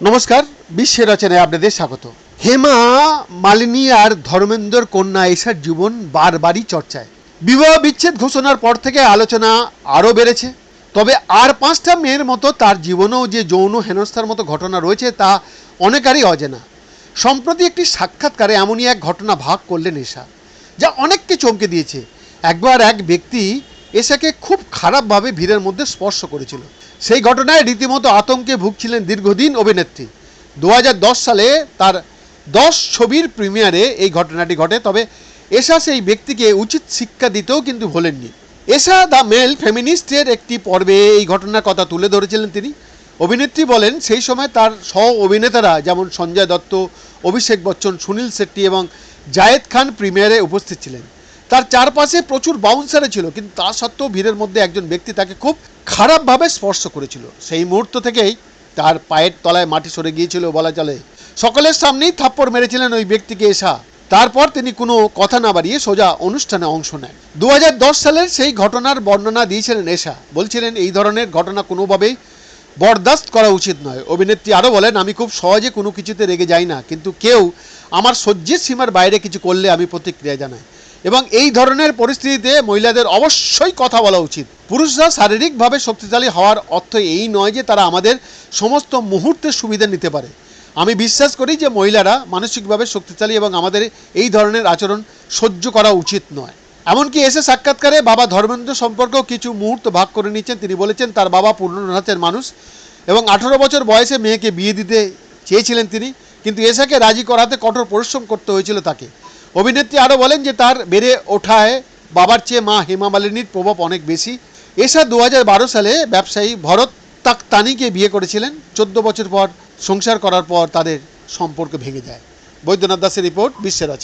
নমস্কার, বিশ্বের রচনায় আপনাদের স্বাগত। হেমা মালিনী আর ধর্মেন্দ্র কন্যা এসার জীবন বারবারই চর্চায়। বিবাহ বিচ্ছেদ ঘোষণার পর থেকে আলোচনা আরও বেড়েছে। তবে আর পাঁচটা মেয়ের মতো তার জীবনেও যে যৌন হেনস্থার মতো ঘটনা রয়েছে তা অনেকারই অজেনা। সম্প্রতি একটি সাক্ষাৎকারে এমনই এক ঘটনা ভাগ করলেন এশা, যা অনেককে চমকে দিয়েছে। একবার এক ব্যক্তি এশাকে খুব খারাপভাবে ভিড়ের মধ্যে স্পর্শ করেছিল। সেই ঘটনায় রীতিমতো আতঙ্কে ভুগছিলেন দীর্ঘদিন অভিনেত্রী। দু হাজার দশ সালে তার দশ ছবির প্রিমিয়ারে এই ঘটনাটি ঘটে, তবে এশা সেই ব্যক্তিকে উচিত শিক্ষা দিতেও কিন্তু ভোলেননি। এশা দ্য মেল ফেমিনিস্টের একটি পর্বে এই ঘটনার কথা তুলে ধরেছিলেন তিনি। অভিনেত্রী বলেন, সেই সময় তার সহ অভিনেতারা যেমন সঞ্জয় দত্ত, অভিষেক বচ্চন, সুনীল শেট্টি এবং জায়েদ খান প্রিমিয়ারে উপস্থিত ছিলেন। তার চারপাশে প্রচুর বাউন্সারে ছিল, কিন্তু তা সত্ত্বেও ভিড়ের মধ্যে একজন ব্যক্তি তাকে খুব খারাপভাবে স্পর্শ করেছিল। সেই মুহূর্ত থেকেই তার পায়ের তলায় মাটি সরে গিয়েছিল বলা চলে। সকলের সামনেই থাপ্পড় মেরেছিলেন ওই ব্যক্তিকে এসা। তারপর তিনি কোনো কথা না বাড়িয়ে সোজা অনুষ্ঠানে অংশ নেন। দু হাজার দশ সালের সেই ঘটনার বর্ণনা দিয়েছিলেন এশা বলছিলেন, এই ধরনের ঘটনা কোনোভাবেই বরদাস্ত করা উচিত নয়। অভিনেত্রী আরও বলেন, আমি খুব সহজে কোনো কিছুতে রেগে যাই না, কিন্তু কেউ আমার সহ্যের সীমার বাইরে কিছু করলে আমি প্রতিক্রিয়া জানাই। এবং এই ধরনের পরিস্থিতিতে মহিলাদের অবশ্যই কথা বলা উচিত। পুরুষরা শারীরিকভাবে শক্তিশালী হওয়ার অর্থ এই নয় যে তারা আমাদের সমস্ত মুহূর্তের সুবিধা নিতে পারে। আমি বিশ্বাস করি যে মহিলারা মানসিকভাবে শক্তিশালী এবং আমাদের এই ধরনের আচরণ সহ্য করা উচিত নয়। এমনকি এসে সাক্ষাৎকারে বাবা ধর্মেন্দ্র সম্পর্কেও কিছু মুহূর্ত ভাগ করে নিচ্ছেন। তিনি বলেছেন, তার বাবা পূর্ণনাথের মানুষ এবং আঠারো বছর বয়সে মেয়েকে বিয়ে দিতে চেয়েছিলেন তিনি, কিন্তু এসাকে রাজি করাতে কঠোর পরিশ্রম করতে হয়েছিল তাকে। অভিনেত্রী আরও বলেন যে তার বেড়ে ওঠায় বাবার চেয়ে মা হেমা মালিনীর প্রভাব অনেক বেশি। এসা দু হাজার বারো সালে ব্যবসায়ী ভরত তাকতানিকে বিয়ে করেছিলেন। চোদ্দ বছর পর সংসার করার পর তাদের সম্পর্ক ভেঙে যায়। বৈদ্যনাথ দাসের রিপোর্ট, বিশ্বের আছে।